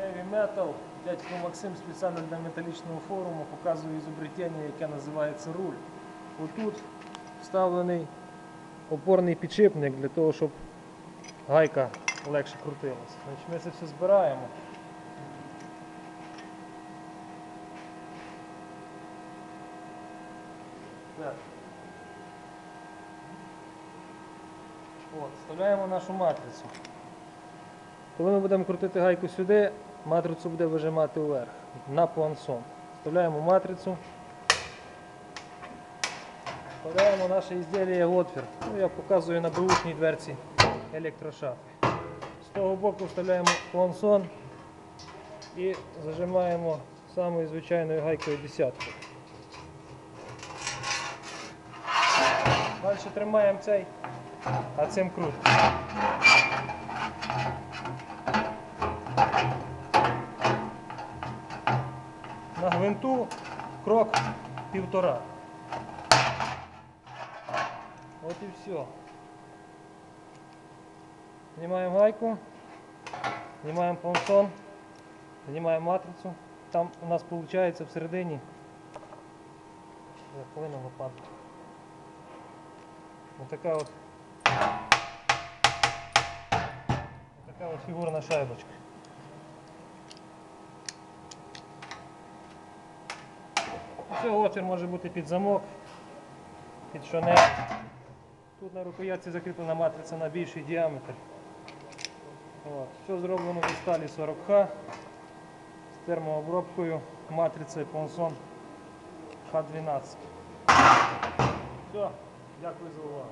Heavy Metal. Дядько Максим спеціально для металічного форуму показує ізобретення, яке називається руль. Отут вставлений опорний підшипник для того, щоб гайка легше крутилася. Значить, ми це все збираємо. От, вставляємо нашу матрицю. Коли ми будемо крутити гайку сюди, матрицю буде вижимати вверх на плансон. Вставляємо матрицю. Вставляємо наше ізділля в отвір. Ну, я показую на бушній дверці електрошафи. З того боку вставляємо плансон і зажимаємо самою звичайною гайкою десяткою. Далі тримаємо цей, а цим крутимо. На гвинту крок півтора. От і все. Знімаємо гайку, знімаємо понсон, знімаємо матрицю. Там у нас виходить всередині. Повинна лопатку. Отака от. Така от фігурна шайбочка. Цього отвір може бути під замок, під шанель. Тут на рукоятці закріплена матриця на більший діаметр. От. Все зроблено зі сталі 40Х з термообробкою матрицею понсон Х12. Все, дякую за увагу.